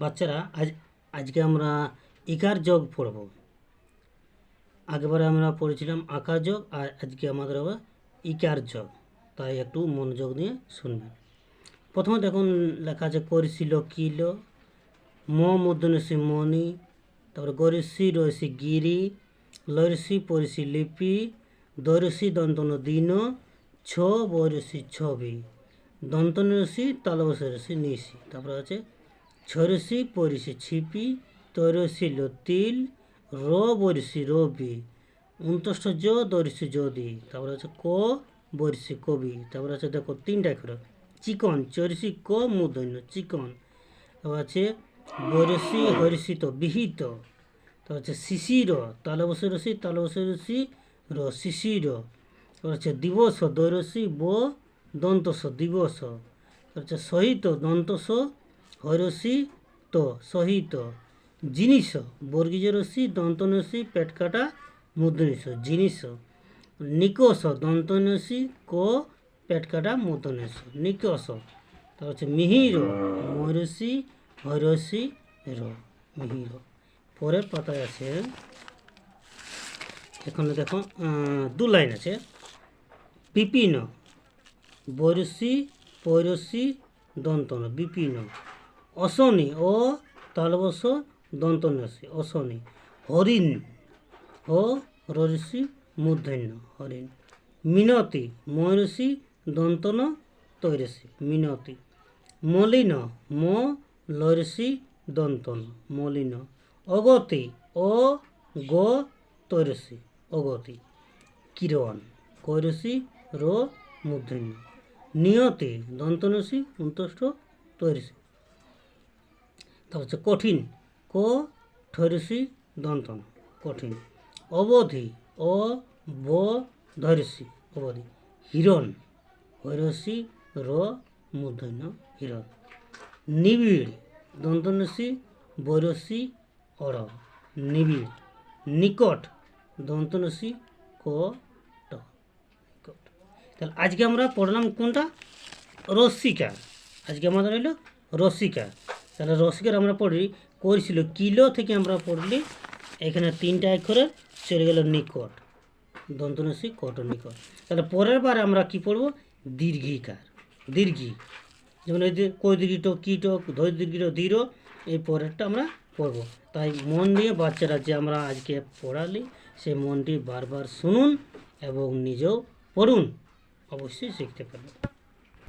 বাচ্চারা আজ, আজকে আমরা ইকার যোগ পড়ব। আগেবারে আমরা পড়েছিলাম আকার যোগ আর আজকে আমাদের হবে ইকার যোগ। তাই একটু মনোযোগ দিয়ে শুনবেন। প্রথমে দেখুন লেখা আছে, করিছিল কিলো, ম মূর্ধন্যসী মণি, তারপরে গরিষি রয়েছি গিরি লরিষি পরিষি লিপি দরিষি দন্তন দিন, ছ বরিষি ছবি দন্তনসি তালবসরসি নিশি। তারপরে আছে ছরসি পরিষি ছিপি, তৈরসি তিল র বরিষি রবি উনতষ্ট জ দরিষি যদি। তারপরে আছে ক বরিষি কবি। তারপরে আছে দেখো তিনটা করে। চিকন চরিষি ক মূর্ধন্য চিকন। তারপর আছে বরিষি হরিষিত বিহিত। তারপর হচ্ছে শিশির, তালবসে রসি তালবসে রসি, র শিশির। তারপর হচ্ছে দিবস, দৈরসি, ব, দন্তস, দিবস। তারপর হচ্ছে সহিত, দন্তস তো সহিত জিনিস বর্গীজরসি দন্তনসি পেট কাটা মূর্ধনিস জিনিস নিকষ দন্তনসি ক পেট কাটা মূর্ধনিস নিকষ তারপর হচ্ছে মিহির ময়ূরসি হরসি র মিহির পরের পাতায় আছে এখানে দেখো দু লাইন আছে বিপিন বরসি পৈরসি দন্তন বিপিন অশনি ও তালবস দন্তনসি অশনি। হরিণ ও ররিষি মূর্ধন্য, হরিণ। মিনতি ময়ূরসি দন্তন তৈরসি, মিনতি। মলিন ম লরিষি দন্তন, মলিন। অগতি ও গ তৈরসি, অগতি। কিরণ কৈরসি র মূর্ধন্য। নিয়তি দন্তনসি অন্তষ্ঠ তৈরসি। তারপর হচ্ছে কঠিন। ক ঠৈরসি দন্তন। কঠিন। অবধি অ ব ধৈরসি অবধি। হিরণ। হৈরসি র, মূর্ধন্য, হিরণ। নিবিড়। দন্তনসি বৈরসি অড় নিবিড়। নিকট। দন্তনসি ক, ট। নিকট। তাহলে আজকে আমরা পড়লাম কোনটা? রসিকা আজকে আমাদের হলো রসিকা তাহলে রসিকার আমরা পড়ি করেছিল কিলো থেকে আমরা পড়লি, এখানে তিনটা অক্ষরে চলে গেল নিকট। দন্তনসি কট নিকট। তাহলে পরের বার আমরা কি পড়ব? দীর্ঘিকার। দীর্ঘি। যেমন এই যে কই দীর্ঘিত কীট ধৈ দীর্ঘিত দৃঢ় এই পরেরটা আমরা পড়ব। তাই মন দিয়ে বাচ্চারা যে আমরা আজকে পড়ালি, সেই মনটি বারবার শুনুন এবং নিজেও পড়ুন। অবশ্যই শিখতে পারবেন।